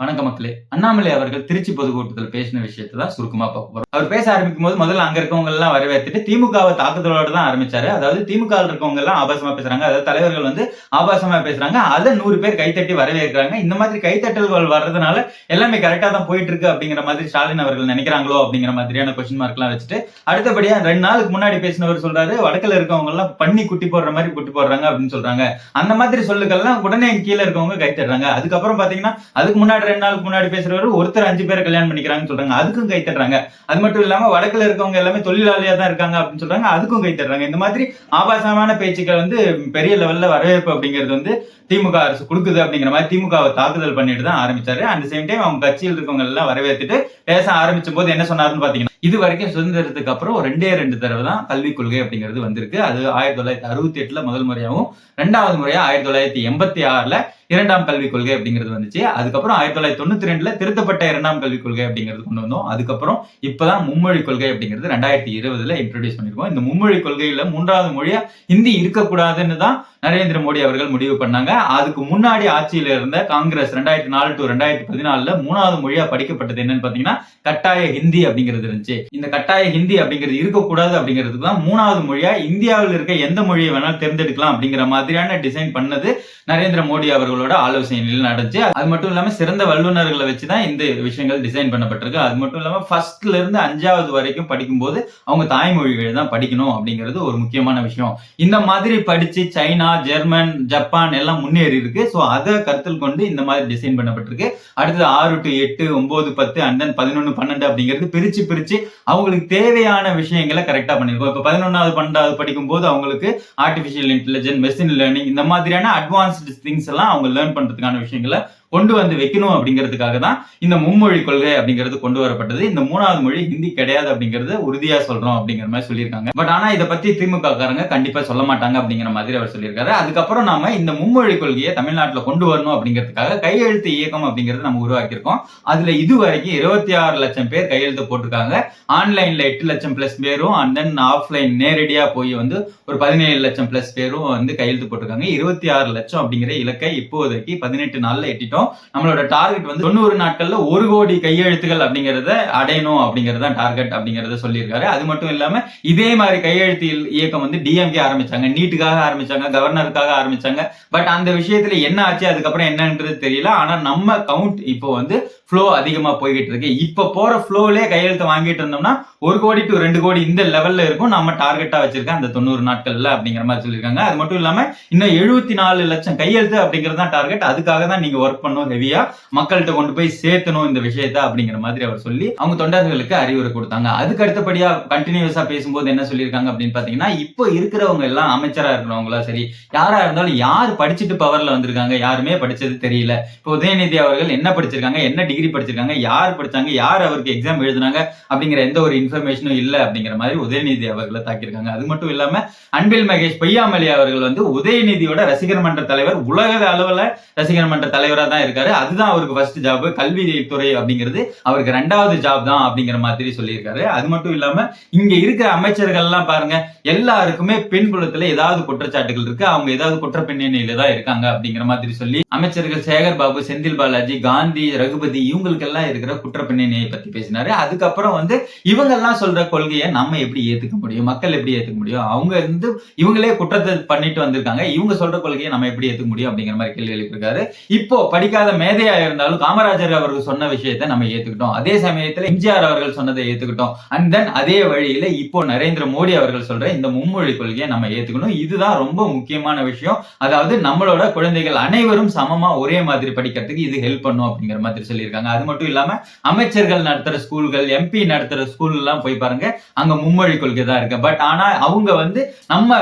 வணக்க மக்களே. அண்ணாமலை அவர்கள் திருச்சி பொதுக்கூட்டத்தில் பேசின விஷயத்தை தான் சுருக்கமா பார்க்க போறோம். அவர் பேச ஆரம்பிக்கும் போது முதல்ல அங்க இருக்கவங்க எல்லாம் வரவேற்றுட்டு திமுகவை தாக்குதலோட தான் ஆரம்பிச்சாரு. அதாவது திமுக இருக்கவங்க எல்லாம் ஆபாசமா பேசுறாங்க. அதாவது தலைவர்கள் வந்து ஆபாசமா பேசுறாங்க. அதை நூறு பேர் கைத்தட்டி வரவேற்கிறாங்க. இந்த மாதிரி கைத்தட்டல்கள் வர்றதுனால எல்லாமே கரெக்டா தான் போயிட்டு இருக்கு அப்படிங்கிற மாதிரி ஸ்டாலின் அவர்கள் நினைக்கிறாங்களோ அப்படிங்கிற மாதிரியான கொஸ்டின் மார்க் எல்லாம் வச்சுட்டு அடுத்தபடியா ரெண்டு நாளுக்கு முன்னாடி பேசினவர் சொல்றாரு வடக்குல இருக்கவங்க எல்லாம் பண்ணி குட்டி போடுற மாதிரி குட்டி போடுறாங்க அப்படின்னு சொல்றாங்க. அந்த மாதிரி சொல்லுக்கெல்லாம் உடனே கீழே இருக்கவங்க கைத்தட்டுறாங்க. அதுக்கப்புறம் பாத்தீங்கன்னா அதுக்கு முன்னாடி ரெண்டு நாளுக்கு முன்னாடி பேசுறவர் ஒருத்தர் அஞ்சு பேரை கல்யாணம் பண்ணிக்கிறாங்கன்னு சொல்றாங்க. அதுக்கும் கை தட்டுறாங்க. அது மட்டும் இல்லாம வடக்குல இருக்கவங்க எல்லாமே தொழிலாளியா தான் இருக்காங்க அப்படின்னு சொல்றாங்க. அதுக்கும் கை தட்டுறாங்க. இந்த மாதிரி ஆபாசமான பேச்சுக்கள் வந்து பெரிய லெவல்ல வரவேற்பு அப்படிங்கிறது வந்து திமுக அரசு கொடுக்குது அப்படிங்கிற மாதிரி திமுகவை தாக்குதல் பண்ணிட்டு தான் ஆரம்பிச்சாரு. அந்த சேம் டைம் அவங்க கட்சியில் இருக்கவங்க எல்லாம் வரவேற்றுட்டு பேச ஆரம்பிச்ச போது என்ன சொன்னாருன்னு பாத்தீங்கன்னா இது வரைக்கும் சுதந்திரத்துக்கு அப்புறம் ரெண்டே ரெண்டு தடவை தான் கல்விக் கொள்கை அப்படிங்கிறது வந்திருக்கு. அது ஆயிரத்தி தொள்ளாயிரத்தி அறுபத்தி எட்டுல முதல் முறையாகவும் ரெண்டாவது முறையா ஆயிரத்தி தொள்ளாயிரத்தி எண்பத்தி ஆறுல இரண்டாம் கல்விக் கொள்கை அப்படிங்கிறது வந்துச்சு. அதுக்கப்புறம் ஆயிரத்தி தொள்ளாயிரத்தி தொண்ணூத்தி ரெண்டுல திருத்தப்பட்ட இரண்டாம் கல்விக் கொள்கை அப்படிங்கிறது கொண்டு வந்தோம். அதுக்கப்புறம் இப்பதான் மும்மொழி கொள்கை அப்படிங்கிறது ரெண்டாயிரத்தி இருபதுல இன்ட்ரோடியூஸ் பண்ணிருக்கோம். இந்த மும்மொழி கொள்கையில மூன்றாவது மொழியா ஹிந்தி இருக்கக்கூடாதுன்னு தான் நரேந்திர மோடி அவர்கள் முடிவு பண்ணாங்க. அதுக்கு முன்னாடி ஆட்சியில் இருந்த காங்கிரஸ் ரெண்டாயிரத்தி நாலு டு ரெண்டாயிரத்தி பதினாலுல மூணாவது மொழியா படிக்கப்பட்டது என்னன்னு பாத்தீங்கன்னா கட்டாய ஹிந்தி அப்படிங்கிறது இருந்துச்சு. இந்த கட்டாய ஹிந்தி அப்படிங்கிறது இருக்கக்கூடாது அப்படிங்கிறதுக்கு தான் மூணாவது மொழியா இந்தியாவில் இருக்க எந்த மொழியை வேணாலும் தேர்ந்தெடுக்கலாம் அப்படிங்கிற மாதிரியான டிசைன் பண்ணது நரேந்திர மோடி அவர்களோட ஆலோசனையில் நடந்துச்சு. அது மட்டும் இல்லாம சிறந்த வல்லுநர்களை வச்சு தான் இந்த விஷயங்கள் டிசைன் பண்ணப்பட்டிருக்கு. அது மட்டும் இல்லாம ஃபர்ஸ்ட்ல இருந்து அஞ்சாவது வரைக்கும் படிக்கும்போது அவங்க தாய்மொழிகள் தான் படிக்கணும் அப்படிங்கிறது ஒரு முக்கியமான விஷயம். இந்த மாதிரி படிச்சு சைனா ஜெர்மன் ஜப்பான் எல்லாம் முன்னேறி இருக்கு. ஸோ அதை கருத்தில் கொண்டு இந்த மாதிரி டிசைன் பண்ணப்பட்டிருக்கு. அடுத்தது ஆறு டு எட்டு ஒன்பது பத்து அண்ட் தென் பதினொன்று பன்னெண்டு அப்படிங்கிறது பிரிச்சு பிரிச்சு அவங்களுக்கு தேவையான விஷயங்களை கரெக்டாக பண்ணியிருக்கோம் இப்போ பதினொன்றாவது பன்னெண்டாவது படிக்கும் போது அவங்களுக்கு ஆர்டிஃபிஷியல் இன்டெலிஜென்ஸ் மெஷின் லேர்னிங் இந்த மாதிரியான அட்வான்ஸ்டு திங்ஸ் எல்லாம் அவங்க லேர்ன் பண்றதுக்கான விஷயங்களை கொண்டு வந்து வைக்கணும் அப்படிங்கிறதுக்காக தான் இந்த மும்மொழி கொள்கை அப்படிங்கிறது கொண்டு வரப்பட்டது. இந்த மூணாவது மொழி ஹிந்தி கிடையாது அப்படிங்கறது உறுதியா சொல்றோம் அப்படிங்கிற மாதிரி சொல்லியிருக்காங்க. பட் ஆனா இதை பத்தி திமுக காரங்க கண்டிப்பா சொல்ல மாட்டாங்க அப்படிங்கிற மாதிரி அவர் சொல்லியிருக்காரு. அதுக்கப்புறம் நாம இந்த மும்மொழி கொள்கையை தமிழ்நாட்டில் கொண்டு வரணும் அப்படிங்கிறதுக்காக கையெழுத்து இயக்கம் அப்படிங்கறத நம்ம உருவாக்கியிருக்கோம். அதுல இது வரைக்கும் இருபத்தி ஆறு லட்சம் பேர் கையெழுத்து போட்டிருக்காங்க. ஆன்லைன்ல எட்டு லட்சம் பிளஸ் பேரும் அண்ட் தென் ஆஃப்லைன் நேரடியா போய் வந்து ஒரு பதினேழு லட்சம் பிளஸ் பேரும் வந்து கையெழுத்து போட்டிருக்காங்க. இருபத்தி ஆறு லட்சம் அப்படிங்கிற இலக்கை இப்போதைக்கு பதினெட்டு நாள்ல எட்டிட்டோம். நம்மளோட டார்கெட் வந்து தொண்ணூறு நாட்கள்ல ஒரு கோடி கையெழுத்துகள் அப்படிங்கறத அடையணும் அப்படிங்கறது தான் டார்கெட் அப்படிங்கறத சொல்லியிருக்காரு. அது மட்டும் இல்லாம இதே மாதிரி கையெழுத்து இயக்கம் வந்து டிஎம்கே ஆரம்பிச்சாங்க. நீட்டுக்காக ஆரம்பிச்சாங்க. கவர்னருக்காக ஆரம்பிச்சாங்க. பட் அந்த விஷயத்துல என்ன ஆச்சு அதுக்கப்புறம் என்னன்றது தெரியல. ஆனா நம்ம கவுண்ட் இப்போ வந்து ஃப்ளோ அதிகமா போய்கிட்டு இருக்கு. இப்ப போற ஃப்ளோலே கையெழுத்து வாங்கிட்டு இருந்தோம்னா ஒரு கோடி டு ரெண்டு கோடி இந்த லெவல்ல இருக்கும். நம்ம டார்கெட்டா வச்சிருக்க அந்த தொண்ணூறு நாட்கள்ல அப்படிங்கிற மாதிரி சொல்லியிருக்காங்க. அது மட்டும் இல்லாம இன்னும் எழுபத்தி நாலு லட்சம் கையெழுத்து அப்படிங்கிறது தான் டார்கெட் அதுக்காக தான் நீங்க ஒர்க் பண்ணணும் ஹெவியா மக்கள்கிட்ட கொண்டு போய் சேர்த்தணும் இந்த விஷயத்த அப்படிங்கிற மாதிரி அவர் சொல்லி அவங்க தொண்டர்களுக்கு அறிவுரை கொடுத்தாங்க. அதுக்கு அடுத்தபடியா கண்டினியூஸா பேசும்போது என்ன சொல்லியிருக்காங்க அப்படின்னு பாத்தீங்கன்னா இப்போ இருக்கிறவங்க எல்லாம் அமைச்சரா இருக்கிறவங்களா சரி யாரா இருந்தாலும் யார் படிச்சுட்டு பவர்ல வந்திருக்காங்க யாருமே படிச்சது தெரியல. இப்போ உதயநிதி அவர்கள் என்ன படிச்சிருக்காங்க என்ன டிகிரி படிச்சிருக்காங்க யார் படிச்சாங்க யார் அவருக்கு எக்ஸாம் எழுதினாங்க அப்படிங்கிற எந்த ஒரு இன்ஃபர்மேஷனும் இல்ல அப்படிங்கிற மாதிரி உதயநிதி அவர்களை தாக்கியிருக்காங்க. அது மட்டும் இல்லாம அன்பில் மகேஷ் பொய்யாமலி அவர்கள் வந்து உதயநிதியோட ரசிகர் மன்ற தலைவர் உலக அளவுல ரசிகர் மன்ற தலைவரா தான் தான் இருக்காரு. அதுதான் அவருக்கு ஃபர்ஸ்ட் ஜாப் கல்வித்துறை அப்படிங்கிறது அவருக்கு ரெண்டாவது ஜாப் தான் அப்படிங்கிற மாதிரி சொல்லியிருக்காரு. அது மட்டும் இல்லாம இங்க இருக்கிற அமைச்சர்கள்லாம் பாருங்க எல்லாருக்குமே பெண் ஏதாவது குற்றச்சாட்டுகள் இருக்கு. அவங்க ஏதாவது குற்ற பின்னணியில தான் இருக்காங்க அப்படிங்கிற மாதிரி சொல்லி அமைச்சர்கள் சேகர் பாபு செந்தில் பாலாஜி காந்தி ரகுபதி இவங்களுக்கெல்லாம் இருக்கிற குற்ற பின்னணியை பத்தி பேசினாரு. அதுக்கப்புறம் வந்து இவங்க எல்லாம் சொல்ற கொள்கையை நம்ம எப்படி ஏத்துக்க முடியும்? மக்கள் எப்படி ஏத்துக்க முடியும்? அவங்க வந்து இவங்களே குற்றத்தை பண்ணிட்டு வந்திருக்காங்க. இவங்க சொல்ற கொள்கையை நம்ம எப்படி ஏத்துக்க முடியும் அப்படிங்கிற மாதிரி கேள்வி எழுப்பியிருக்காரு. இப்போ படி படிக்காத மேதையா இருந்தாலும் காமராஜர் அவர்கள் சொன்ன விஷயத்தை நம்ம ஏத்துக்கிட்டோம். அதே சமயத்துல எம்ஜிஆர் அவர்கள் சொன்னதை ஏத்துக்கிட்டோம். அண்ட் தென் அதே வழியில இப்போ நரேந்திர மோடி அவர்கள் சொல்ற இந்த மும்மொழி கொள்கையை நம்ம ஏத்துக்கணும். இதுதான் ரொம்ப முக்கியமான விஷயம். அதாவது நம்மளோட குழந்தைகள் அனைவரும் சமமா ஒரே மாதிரி படிக்கிறதுக்கு இது ஹெல்ப் பண்ணும் அப்படிங்கிற மாதிரி சொல்லியிருக்காங்க. அது மட்டும் இல்லாம அமைச்சர்கள் நடத்துற ஸ்கூல்கள் எம்பி நடத்துற ஸ்கூல் எல்லாம் போய் பாருங்க அங்க மும்மொழி கொள்கை தான் இருக்கு. பட் ஆனா அவங்க வந்து நம்ம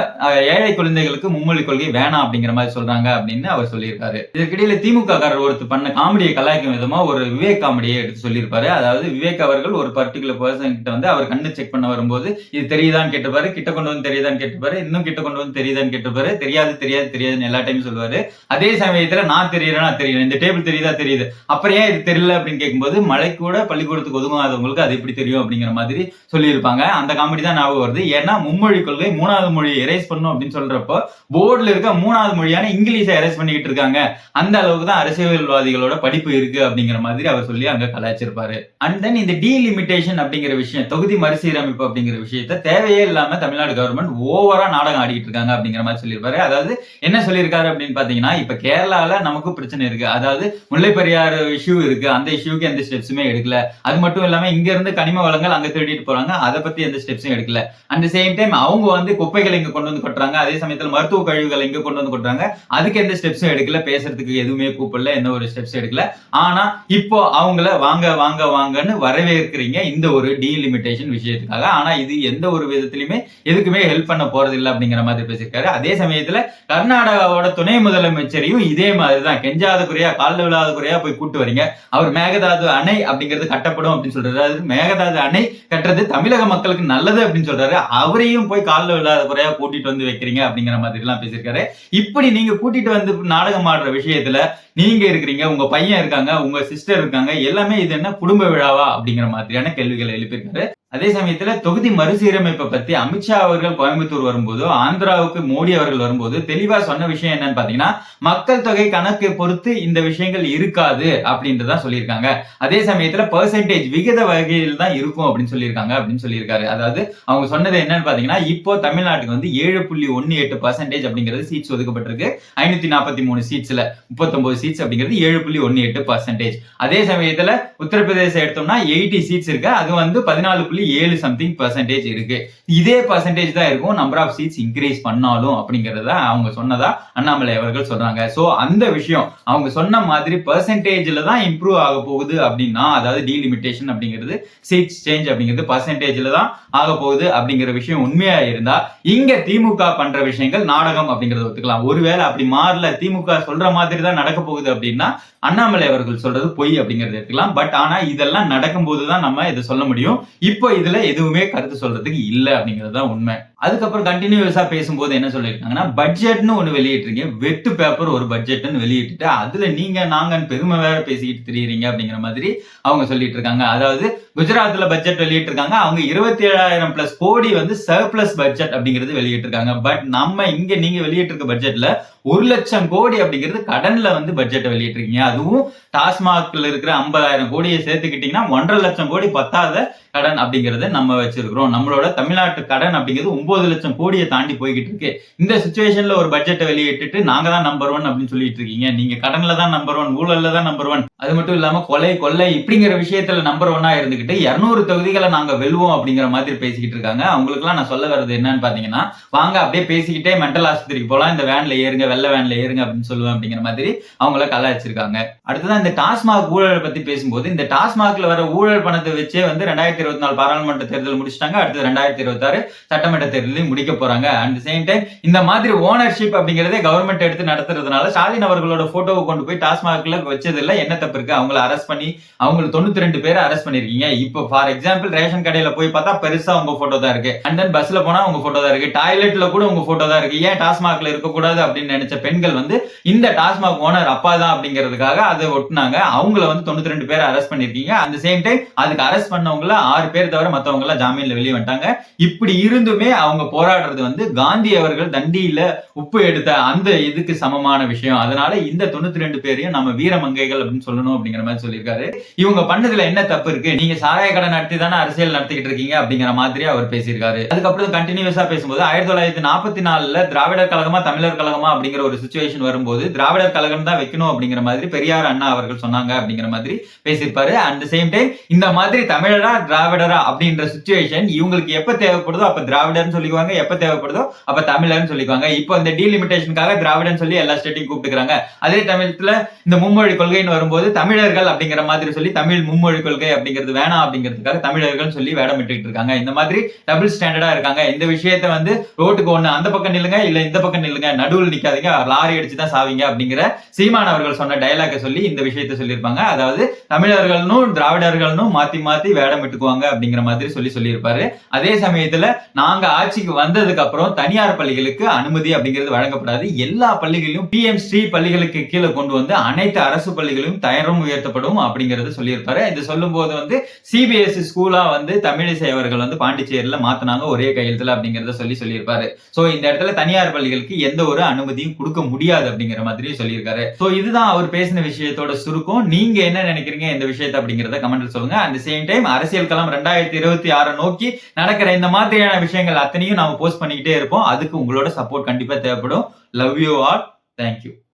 ஏழை குழந்தைகளுக்கு மும்மொழி கொள்கை வேணாம் அப்படிங்கிற மாதிரி சொல்றாங்க அப்படின்னு அவர் சொல்லியிருக்காரு. இதற்கிடையில திமுக அவர் ஒருத்தர் பண்ண காமெடியை கலாய்க்கும் விதமா ஒரு விவேக் காமெடியை எடுத்து சொல்லியிருப்பாரு. அதாவது விவேக் அவர்கள் ஒரு பர்டிகுலர் பர்சன் கிட்ட வந்து அவர் கண்ணு செக் பண்ண வரும்போது இது தெரியுதான்னு கேட்டுப்பாரு கிட்ட கொண்டு வந்து தெரியுதான்னு கேட்டுப்பாரு இன்னும் கிட்ட கொண்டு வந்து தெரியுதான்னு கேட்டுப்பாரு தெரியாது தெரியாது தெரியாதுன்னு எல்லா டைமும் சொல்லுவாரு. அதே சமயத்துல நான் தெரியறேனா தெரியல இந்த டேபிள் தெரியுதா தெரியுது. அப்புறம் ஏன் இது தெரியல அப்படின்னு கேட்கும்போது மழை கூட பள்ளிக்கூடத்துக்கு ஒதுங்காதவங்களுக்கு அது எப்படி தெரியும் அப்படிங்கிற மாதிரி சொல்லியிருப்பாங்க. அந்த காமெடி தான் ஞாபகம் வருது. ஏன்னா மும்மொழி கொள்கை மூணாவது மொழி எரேஸ் பண்ணும் அப்படின்னு சொல்றப்போ போர்டில் இருக்க மூணாவது மொழியான இங்கிலீஷை எரேஸ் பண்ணிக்கிட்டு இருக்காங்க. அந்த அளவுக்கு தான் அரசியல் அரசியல்வாதிகளோட படிப்பு இருக்கு அப்படிங்கிற மாதிரி அவர் சொல்லி அங்க கலாய்ச்சிருப்பாரு. அண்ட் தென் இந்த டீலிமிட்டேஷன் அப்படிங்கிற விஷயம் தொகுதி மறுசீரமைப்பு அப்படிங்கிற விஷயத்த தேவையே இல்லாம தமிழ்நாடு கவர்மெண்ட் ஓவரா நாடகம் ஆடிட்டு இருக்காங்க அப்படிங்கிற மாதிரி சொல்லியிருப்பாரு. அதாவது என்ன சொல்லியிருக்காரு அப்படின்னு பாத்தீங்கன்னா இப்ப கேரளால நமக்கு பிரச்சனை இருக்கு. அதாவது முல்லை பெரியாறு இஷ்யூ இருக்கு. அந்த இஷ்யூக்கு எந்த ஸ்டெப்ஸுமே எடுக்கல. அது மட்டும் இல்லாம இங்க இருந்து கனிம வளங்கள் அங்க திருடிட்டு போறாங்க. அதை பத்தி எந்த ஸ்டெப்ஸும் எடுக்கல. அட் சேம் டைம் அவங்க வந்து குப்பைகளை இங்க கொண்டு வந்து கொட்டுறாங்க. அதே சமயத்துல மருத்துவ கழிவுகளை இங்க கொண்டு வந்து கொட்டுறாங்க. அதுக்கு எந்த ஸ்டெப்ஸும் எடுக்கல. பேசுறதுக்கு எதுவுமே கூப்பிடல. எந்த ஒரு ஸ்டெப்ஸ் எடுக்கல. ஆனா இப்போ அவங்கள வாங்க வாங்க வாங்கன்னு வரவேற்கிறீங்க இந்த ஒரு டீலிமிட்டேஷன் விஷயத்துக்காக. ஆனா இது எந்த ஒரு விதத்திலுமே எதுக்குமே ஹெல்ப் பண்ண போறது இல்லை அப்படிங்கிற மாதிரி பேசியிருக்காரு. அதே சமயத்துல கர்நாடகாவோட துணை முதலமைச்சரையும் இதே மாதிரி தான் கெஞ்சாத குறையா காலில் விழாத குறையா போய் கூட்டு வரீங்க. அவர் மேகதாது அணை அப்படிங்கிறது கட்டப்படும் அப்படின்னு சொல்றாரு. அது மேகதாது அணை கட்டுறது தமிழக மக்களுக்கு நல்லது அப்படின்னு சொல்றாரு. அவரையும் போய் காலில் விழாத குறையா கூட்டிட்டு வந்து வைக்கிறீங்க அப்படிங்கிற மாதிரி எல்லாம் பேசியிருக்காரு. இப்படி நீங்க கூட்டிட்டு வந்து நாடகம் ஆடுற விஷயத்துல நீங்க இருக்கிறீங்க உங்க பையன் இருக்காங்க உங்க சிஸ்டர் இருக்காங்க எல்லாமே இது என்ன குடும்ப விழாவா அப்படிங்கிற மாதிரியான கேள்விகளை எழுப்பியிருக்காரு. அதே சமயத்துல தொகுதி மறுசீரமைப்பை பத்தி அமித்ஷா அவர்கள் கோயம்புத்தூர் வரும்போது ஆந்திராவுக்கு மோடி அவர்கள் வரும்போது தெளிவா சொன்ன விஷயம் என்னன்னு பாத்தீங்கன்னா மக்கள் தொகை கணக்கு பொறுத்து இந்த விஷயங்கள் இருக்காது அப்படின்றதான் சொல்லியிருக்காங்க. அதே சமயத்துல பெர்சன்டேஜ் விகித வகையில் தான் இருக்கும் அப்படின்னு சொல்லியிருக்காங்க அப்படின்னு சொல்லியிருக்காரு. அதாவது அவங்க சொன்னது என்னன்னு பாத்தீங்கன்னா இப்போ தமிழ்நாட்டுக்கு வந்து ஏழு புள்ளி ஒன்னு எட்டு பர்சன்டேஜ் அப்படிங்கிறது சீட்ஸ் ஒதுக்கப்பட்டிருக்கு. ஐநூத்தி நாற்பத்தி மூணு சீட்ஸ்ல முப்பத்தொன்பது சீட்ஸ் அப்படிங்கிறது ஏழு புள்ளி ஒன்னு எட்டு பர்சன்டேஜ் அதே சமயத்துல உத்தரப்பிரதேசம் எடுத்தோம்னா எயிட்டி சீட்ஸ் இருக்கு. அது வந்து பதினாலு புள்ளி ஏழு சம்திங் பர்சன்டேஜ் இருக்கு. இதே பர்சன்டேஜ் தான் இருக்கும். நம்பர் ஆஃப் சீட்ஸ் இன்க்ரீஸ் பண்ணாலும் அப்படிங்கறத அவங்க சொன்னதா அண்ணாமலை அவர்கள் சொல்றாங்க. சோ அந்த விஷயம் அவங்க சொன்ன மாதிரி பர்சன்டேஜ்ல தான் இம்ப்ரூவ் ஆக போகுது அப்படின்னா அதாவது டீலிமிட்டேஷன் அப்படிங்கிறது சீட்ஸ் சேஞ்ச் அப்படிங்கிறது பர்சன்டேஜ்ல தான் ஆக போகுது அப்படிங்கிற விஷயம் உண்மையா இருந்தா இங்க திமுக பண்ற விஷயங்கள் நாடகம் அப்படிங்கறத ஒத்துக்கலாம். ஒருவேளை அப்படி மாறல திமுக சொல்ற மாதிரி தான் நடக்க போகுது அப்படின்னா அண்ணாமலை அவர்கள் சொல்றது பொய் அப்படிங்கறத எடுத்துக்கலாம். பட் ஆனா இதெல்லாம் நடக்கும்போது தான் நம்ம இதை சொல்ல முடியும். இப்போ இதுல எதுவுமே கருத்து சொல்றதுக்கு இல்ல அப்படிங்கிறது தான் உண்மை. அதுக்கப்புறம் கண்டினியூஸா பேசும்போது என்ன சொல்லியிருக்காங்கன்னா பட்ஜெட்னு ஒன்று வெளியிட்டிருக்கீங்க. வெட்டு பேப்பர் ஒரு பட்ஜெட்னு வெளியிட்டுட்டு அதுல நீங்க நாங்கன்னு பெருமை வேற பேசிக்கிட்டு தெரியுறீங்க அப்படிங்கிற மாதிரி அவங்க சொல்லிட்டு இருக்காங்க அதாவது குஜராத்ல பட்ஜெட் வெளியிட்டிருக்காங்க. அவங்க இருபத்தி ஏழாயிரம் பிளஸ் கோடி வந்து சர்ப்ளஸ் பட்ஜெட் அப்படிங்கிறது வெளியிட்டிருக்காங்க. பட் நம்ம இங்க நீங்க வெளியிட்டிருக்க பட்ஜெட்ல ஒரு லட்சம் கோடி அப்படிங்கிறது கடன்ல வந்து பட்ஜெட்டை வெளியிட்டிருக்கீங்க. அதுவும் டாஸ்மாக்ல இருக்கிற ஐம்பதாயிரம் கோடியை சேர்த்துக்கிட்டீங்கன்னா ஒன்றரை லட்சம் கோடி பத்தாத கடன் அப்படிங்கறத நம்ம வச்சிருக்கிறோம். நம்மளோட தமிழ்நாட்டு கடன் அப்படிங்கிறது ஒன்பது லட்சம் கோடியை தாண்டி போய்கிட்டு இருக்கு. இந்த சுச்சுவேஷன்ல ஒரு பட்ஜெட்டை வெளியிட்டு நாங்க தான் நம்பர் ஒன் அப்படின்னு சொல்லிட்டு இருக்கீங்க. நீங்க கடன்ல தான் நம்பர் ஒன் ஊழல்ல தான் நம்பர் ஒன் அது மட்டும் இல்லாம கொலை கொள்ளை இப்படிங்கிற விஷயத்துல நம்பர் ஒன்னா இருந்துகிட்டு இருநூறு தொகுதிகளை நாங்க வெல்வோம் அப்படிங்கிற மாதிரி பேசிக்கிட்டு இருக்காங்க. அவங்களுக்குலாம் நான் சொல்ல வர்றது என்னன்னு பாத்தீங்கன்னா வாங்க அப்படியே பேசிக்கிட்டே மென்டல் ஆஸ்பத்திரிக்கு போலாம். இந்த வேன்ல ஏறுங்க வெள்ள வேன்ல ஏறுங்க அப்படின்னு சொல்லுவேன் அப்படிங்கிற மாதிரி அவங்கள கலாய்ச்சிருக்காங்க. அடுத்ததான் இந்த டாஸ்மாக் ஊழலை பத்தி பேசும்போது இந்த டாஸ்மாக்ல வர ஊழல் பணத்தை வச்சே வந்து ரெண்டாயிரத்தி இருபத்தி நாலு பாராளுமன்ற தேர்தல் முடிச்சிட்டாங்க. அடுத்து ரெண்டாயிரத்தி இருபத்தாறு சட்டமன்ற தேர்தலையும் முடிக்க போறாங்க. அண்ட் சேம் டைம் இந்த மாதிரி ஓனர்ஷிப் அப்படிங்கறதே கவர்மெண்ட் எடுத்து நடத்துறதுனால ஸ்டாலின் அவர்களோட போட்டோவை கொண்டு போய் டாஸ்மாக்ல வச்சது என்ன தப்பு இருக்கு அவங்கள அரெஸ்ட் பண்ணி அவங்க தொண்ணூத்தி ரெண்டு பேரை அரெஸ்ட் பண்ணிருக்கீங்க. இப்போ ஃபார் எக்ஸாம்பிள் ரேஷன் கடையில போய் பார்த்தா பெருசா உங்க போட்டோ தான் இருக்கு. அண்ட் தென் பஸ்ல போனா உங்க போட்டோ தான் இருக்கு. டாய்லெட்ல கூட உங்க போட்டோ தான் இருக்கு. ஏன் டாஸ்மாக்ல இருக்கக்கூடாது அப்படின்னு நினைச்ச பெண்கள் வந்து இந்த டாஸ்மாக் ஓனர் அப்பா தான் அப்படிங்கிறதுக்காக அதை ஒட்டினாங்க. அவங்கள வந்து தொண்ணூத்தி ரெண்டு பேர் அரெஸ்ட் பண்ணிருக்கீங்க அந்த சேம் டைம் அதுக்கு அரெஸ்ட் பண்ணவங்கள ஆறு பேர் தவிர மத்தவங்க எல்லாம் ஜாமீன்ல வெளியே வந்துட்டாங்க. இப்படி இருந்துமே அவங்க போராடுறது வந்து காந்தி அவர்கள் தண்டியில உப்பு எடுத்த அந்த இதுக்கு சமமான விஷயம். அதனால இந்த தொண்ணூத்தி ரெண்டு பேரையும் நம்ம வீரமங்கைகள் அப்படின்னு சொல்லணும் அப்படிங்கிற மாதிரி சொல்லியிருக்காரு. இவங்க பண்ணதுல என்ன தப்பு இருக்கு? நீங்க சாராய கடை நடத்தி தானே அரசியல் நடத்திக்கிட்டு இருக்கீங்க அப்படிங்கிற மாதிரி அவர் பேசியிருக்காரு. அதுக்கப்புறம் கண்டினியூஸா பேசும்போது ஆயிரத்தி தொள்ளாயிரத்தி நாற்பத்தி நாலுல திராவிடர் கழகமா தமிழர் கழகமா அப்படிங்கிற ஒரு சுச்சுவேஷன் வரும்போது திராவிடர் கழகம் தான் வைக்கணும் அப்படிங்கிற மாதிரி பெரியார் அண்ணா அவர்கள் சொன்னாங்க அப்படிங்கிற மாதிரி பேசியிருப்பாரு. அட் சேம் டைம் இந்த மாதிரி தமிழரா திராவிடரா அப்படின்ற சுச்சுவேஷன் இவங்களுக்கு எப்ப தேவைப்படுதோ அப்ப திராவிடர்னு சொல்லிக்குவாங்க எப்ப தேவைப்படுதோ அப்ப தமிழர்னு சொல்லிக்குவாங்க. இப்போ இந்த டீலிமிட்டேஷனுக்காக திராவிடன் சொல்லி எல்லா ஸ்டேட்டையும் கூப்பிட்டுக்கிறாங்க. அதே தமிழத்துல இந்த மும்மொழி கொள்கைன்னு வரும்போது தமிழர்கள் அப்படிங்கிற மாதிரி சொல்லி தமிழ் மும்மொழி கொள்கை அப்படிங்கிறது வேணாம் அப்படிங்கிறதுக்காக தமிழர்கள் சொல்லி வேடமிட்டு இருக்காங்க. இந்த மாதிரி டபுள் ஸ்டாண்டர்டா இருக்காங்க. இந்த விஷயத்த வந்து ரோட்டுக்கு ஒண்ணு அந்த பக்கம் நில்லுங்க இல்ல இந்த பக்கம் நில்லுங்க நடுவில் நிக்காதீங்க லாரி அடிச்சுதான் சாவீங்க அப்படிங்கிற சீமான் அவர்கள் சொன்ன டயலாக சொல்லி இந்த விஷயத்த சொல்லியிருப்பாங்க. அதாவது தமிழர்கள்னும் திராவிடர்கள்னும் மாத்தி மாத்தி வேடம் விட்டுக்குவாங்க அப்படிங்கிற மாதிரி சொல்லி சொல்லியிருப்பாரு. அதே சமயத்துல நாங்க ஆட்சிக்கு வந்ததுக்கு அப்புறம் தனியார் பள்ளிகளுக்கு அனுமதி அப்படிங்கிறது வழங்கப்படாது. எல்லா பள்ளிகளிலும் பிஎம்சி பள்ளிகளுக்கு கீழே கொண்டு வந்து அனைத்து அரசு பள்ளிகளும் தயாரும் உயர்த்தப்படும் அப்படிங்கறது சொல்லியிருப்பாரு. இது சொல்லும் போது வந்து சிபிஎஸ்இ ஸ்கூலா வந்து தமிழிசை அவர்கள் வந்து பாண்டிச்சேரியில மாத்தினாங்க ஒரே கையெழுத்துல அப்படிங்கறத சொல்லி சொல்லியிருப்பாரு. சோ இந்த இடத்துல தனியார் பள்ளிகளுக்கு எந்த ஒரு அனுமதியும் கொடுக்க முடியாது அப்படிங்கிற மாதிரி சொல்லியிருக்காரு. ஸோ இதுதான் அவர் பேசின விஷயத்தோட சுருக்கம். நீங்க என்ன நினைக்கிறீங்க இந்த விஷயத்தை அப்படிங்கறத கமெண்ட்ல சொல்லுங்க. அட் சேம் டைம் அரசியல் களம் ரெண்டாயிரத்தி இருபத்தி ஆறை நோக்கி நடக்கிற இந்த மாதிரியான விஷயங்கள் அத்தனையும் நாம போஸ்ட் பண்ணிக்கிட்டே இருப்போம். அதுக்கு உங்களோட சப்போர்ட் கண்டிப்பா தேவைப்படும். Love you all thank you